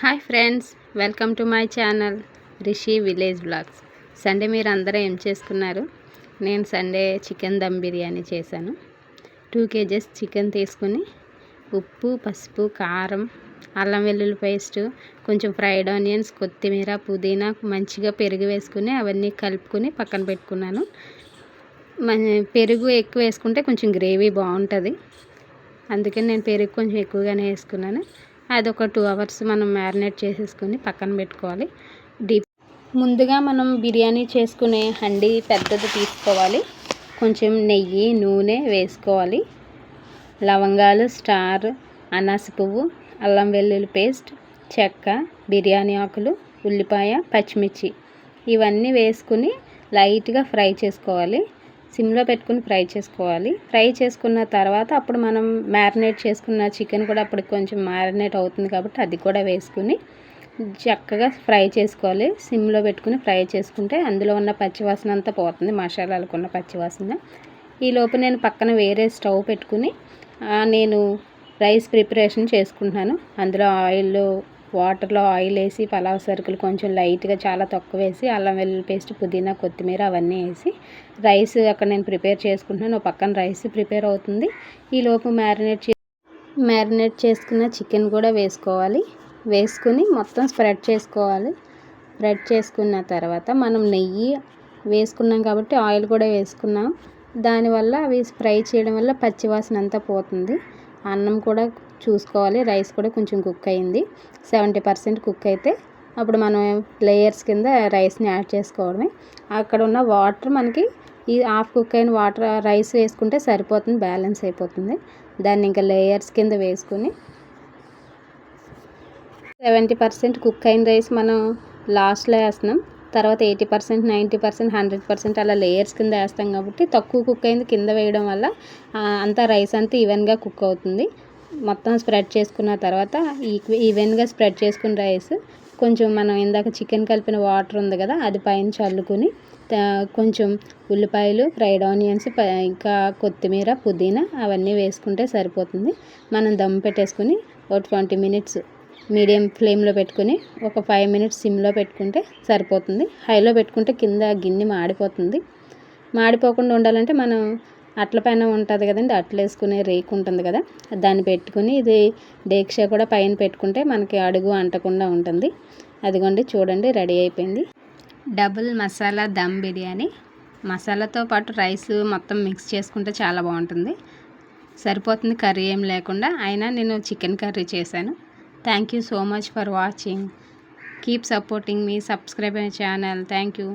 Hi friends welcome to my channel Rishi village blogs. Sunday మీరు అందరూ ఏం చేసుకున్నారు? నేను సండే చికెన్ దమ్ బిర్యానీ చేశాను. టూ కేజెస్ చికెన్ తీసుకుని ఉప్పు పసుపు కారం అల్లం వెల్లుల్లి పేస్ట్ కొంచెం ఫ్రైడ్ ఆనియన్స్ కొత్తిమీర పుదీనా మంచిగా పెరుగు వేసుకుని అవన్నీ కలుపుకొని పక్కన పెట్టుకున్నాను. పెరుగు ఎక్కువ వేసుకుంటే కొంచెం గ్రేవీ బాగుంటుంది. అందుకని నేను పెరుగు కొంచెం ఎక్కువగానే వేసుకున్నాను. అది ఒక టూ అవర్స్ మనం మ్యారినేట్ చేసేసుకొని పక్కన పెట్టుకోవాలి. డీప్ ముందుగా మనం బిర్యానీ చేసుకునే హండి పెద్దది తీసుకోవాలి. కొంచెం నెయ్యి నూనె వేసుకోవాలి. లవంగాలు స్టార్ అనాస పువ్వు అల్లం వెల్లుల్లి పేస్ట్ చెక్క బిర్యానీ ఆకులు ఉల్లిపాయ పచ్చిమిర్చి ఇవన్నీ వేసుకుని లైట్గా ఫ్రై చేసుకోవాలి. సిమ్లో పెట్టుకుని ఫ్రై చేసుకోవాలి. ఫ్రై చేసుకున్న తర్వాత అప్పుడు మనం మ్యారినేట్ చేసుకున్న చికెన్ కూడా అప్పుడు కొంచెం మ్యారినేట్ అవుతుంది కాబట్టి అది కూడా వేసుకుని చక్కగా ఫ్రై చేసుకోవాలి. సిమ్లో పెట్టుకుని ఫ్రై చేసుకుంటే అందులో ఉన్న పచ్చివాసన అంతా పోతుంది మసాలాలకు ఉన్న పచ్చివాసన. ఈలోపు నేను పక్కన వేరే స్టవ్ పెట్టుకుని నేను రైస్ ప్రిపరేషన్ చేసుకుంటున్నాను. అందులో ఆయిల్ వాటర్లో ఆయిల్ వేసి పలావ్ సరుకులు కొంచెం లైట్గా చాలా తక్కువ వేసి అల్లం వెల్లుల్లి పేస్ట్ పుదీనా కొత్తిమీర అవన్నీ వేసి రైస్ అక్కడ నేను ప్రిపేర్ చేసుకుంటున్నాను. పక్కన రైస్ ప్రిపేర్ అవుతుంది. ఈలోపు మ్యారినేట్ చే మ్యారినేట్ చేసుకున్న చికెన్ కూడా వేసుకోవాలి. వేసుకుని మొత్తం స్ప్రెడ్ చేసుకోవాలి. స్ప్రెడ్ చేసుకున్న తర్వాత మనం నెయ్యి వేసుకున్నాం కాబట్టి ఆయిల్ కూడా వేసుకున్నాం. దానివల్ల అవి ఫ్రై చేయడం వల్ల పచ్చివాసన అంతా పోతుంది. అన్నం కూడా చూసుకోవాలి. రైస్ కూడా కొంచెం కుక్ అయింది. సెవెంటీ పర్సెంట్ కుక్ అయితే అప్పుడు మనం లేయర్స్ కింద రైస్ని యాడ్ చేసుకోవడమే. అక్కడ ఉన్న వాటర్ మనకి ఈ హాఫ్ కుక్ అయిన వాటర్ రైస్ వేసుకుంటే సరిపోతుంది బ్యాలెన్స్ అయిపోతుంది. దాన్ని ఇంకా లేయర్స్ కింద వేసుకుని సెవెంటీ పర్సెంట్ కుక్ అయిన రైస్ మనం లాస్ట్లో వేస్తున్నాం. తర్వాత eighty percent ninety percent hundred percent అలా లేయర్స్ కింద వేస్తాం కాబట్టి తక్కువ కుక్ అయింది కింద వేయడం వల్ల అంతా రైస్ అంతా ఈవెన్గా కుక్ అవుతుంది. మొత్తం స్ప్రెడ్ చేసుకున్న తర్వాత ఈవెన్గా స్ప్రెడ్ చేసుకున్న రైస్ కొంచెం మనం ఇందాక చికెన్ కలిపిన వాటర్ ఉంది కదా అది పైన చల్లుకుని కొంచెం ఉల్లిపాయలు ఫ్రైడ్ ఆనియన్స్ ఇంకా కొత్తిమీర పుదీనా అవన్నీ వేసుకుంటే సరిపోతుంది. మనం దమ్ పెట్టేసుకుని ఒక ట్వంటీ మినిట్స్ మీడియం ఫ్లేమ్లో పెట్టుకుని ఒక ఫైవ్ మినిట్స్ సిమ్లో పెట్టుకుంటే సరిపోతుంది. హైలో పెట్టుకుంటే కింద గిన్నె మాడిపోతుంది. మాడిపోకుండా ఉండాలంటే మనం అట్ల పైన ఉంటుంది కదండి అట్లు వేసుకునే రేకు ఉంటుంది కదా దాన్ని పెట్టుకుని ఇది డేక్ష కూడా పైన పెట్టుకుంటే మనకి అడుగు అంటకుండా ఉంటుంది. అదిగోండి చూడండి రెడీ అయిపోయింది. డబుల్ మసాలా దమ్ బిర్యానీ. మసాలాతో పాటు రైస్ మొత్తం మిక్స్ చేసుకుంటే చాలా బాగుంటుంది. సరిపోతుంది కర్రీ ఏం లేకుండా. అయినా నేను చికెన్ కర్రీ చేశాను. Thank you so much for watching keep supporting me subscribe my channel thank you